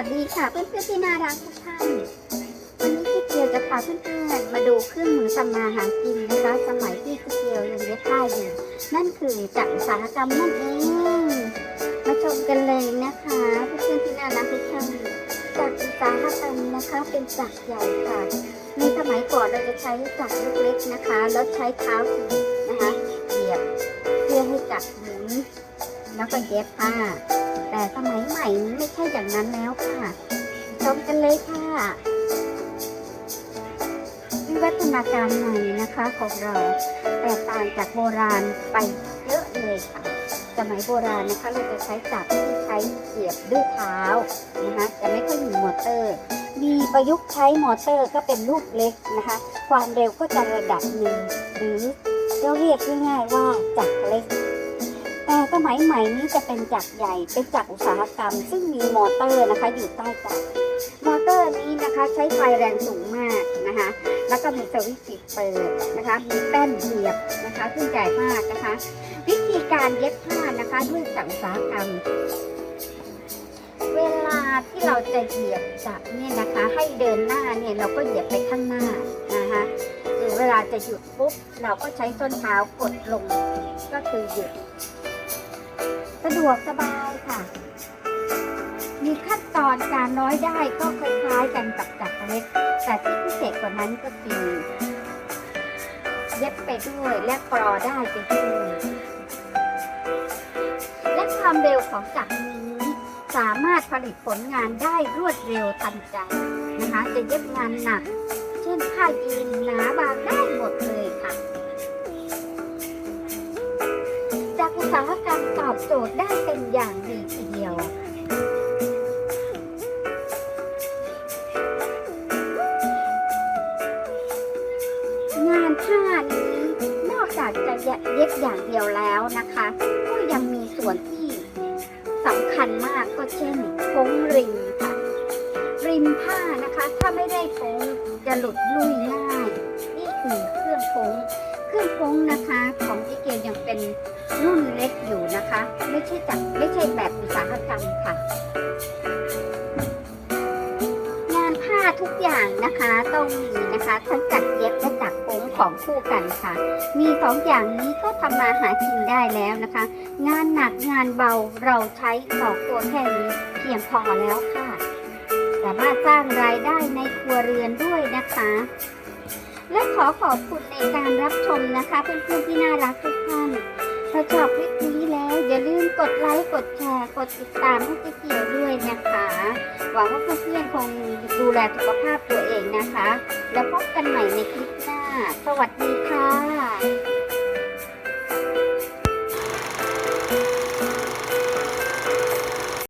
วัสดีค่ะเพื่อนๆที่น่ารักทุกท่านวันนี้พี่เกียวจะพาเพื่อนๆมาดูเครื่องมือทำมาหากินนะคะ สมัยที่พี่เกียวยังเย็บผ้าอยู่นั่นคือจากอุตสาหกรรมนั่นเองมาชมกันเลยนะคะเพื่อนๆที่น่ารักทุกท่านจากอุตสาหกรรมนะคะเป็นจักรใหญ่ค่ะในสมัยก่อนเราจะใช้จักรเล็กๆนะคะ แล้วใช้เท้าถีบนะคะเหยียบเพื่อให้จักรหมุนแล้วก็เย็บผ้า แต่สมัยใหม่นี้ไม่ใช่อย่างนั้นแล้วค่ะชมกันเลยค่ะ วิวัฒนาการใหม่นะคะของเราแตกต่างจากโบราณไปเยอะเลยค่ะ สมัยโบราณนะคะเราจะใช้จักรที่ใช้เสียบด้วยเท้านะคะจะไม่ค่อยมีมอเตอร์ มีประยุกต์ใช้มอเตอร์ก็เป็นลูกเล็กนะคะ ความเร็วก็จะระดับหนึ่งหรือเราเรียกง่ายๆว่าจักรเล็ก สมัยใหม่นี้จะเป็นจักรใหญ่เป็นจักรอุตสาหกรรม ซึ่งมีมอเตอร์นะคะอยู่ใต้จักรมอเตอร์นี้นะคะใช้ไฟแรงสูงมากนะคะ แล้วก็มีสวิตช์ปิดเปิดนะคะ มีแป้นเหยียบนะคะซึ่งใหญ่มากนะคะ วิธีการเย็บผ้านะคะด้วยจักรอุตสาหกรรม เวลาที่เราจะเหยียบจักรเนี่ยนะคะ ให้เดินหน้าเนี่ยเราก็เหยียบไปข้างหน้านะคะหรือเวลาจะหยุดปุ๊บเราก็ใช้ส้นเท้ากดลงก็คือหยุด สะดวกสบายค่ะ มีขั้นตอนการน้อยได้ก็คล้ายๆกันกับจักรเล็ก แต่ที่พิเศษกว่านั้นก็คือเย็บไปด้วยและกรอได้ไปด้วย และความเร็วของจักรนี้สามารถผลิตผลงานได้รวดเร็วทันใจนะคะ จะเย็บงานหนัก เช่นผ้ายีนหนาบางได้ รมตอบโจทย์ได้เป็นอย่างดีทีเดียวงานผ้านี้นอกจากจะเย็บอย่างเดียวแล้วนะคะ ก็ยังมีส่วนที่สำคัญมากก็เช่นโค้งริมค่ะ ริมผ้านะคะ ถ้าไม่ได้โค้งจะหลุดลุ่ยง่าย นี่คือเครื่องโค้ง เครื่องโค้งนะคะของ ไม่ใช่จักไม่ใช่แบบอุตสาหกรรมค่ะ งานผ้าทุกอย่างนะคะต้องมีนะคะทั้งจักรเย็บและจักรโค้งของคู่กันค่ะ มีสองอย่างนี้ก็ทำมาหากินได้แล้วนะคะ งานหนักงานเบาเราใช้สองตัวแค่นี้เพียงพอแล้วค่ะสามารถสร้างรายได้ในครัวเรือนด้วยนะคะและขอขอบคุณในการรับชมนะคะ เพื่อนๆที่น่ารักทุกท่านถ้าชอบคลิปนี้ อย่าลืมกดไลค์กดแชร์กดติดตามให้เจ๊เกียวด้วยนะคะ หวังว่าเพื่อนๆคงดูแลสุขภาพตัวเองนะคะ แล้วพบกันใหม่ในคลิปหน้า สวัสดีค่ะ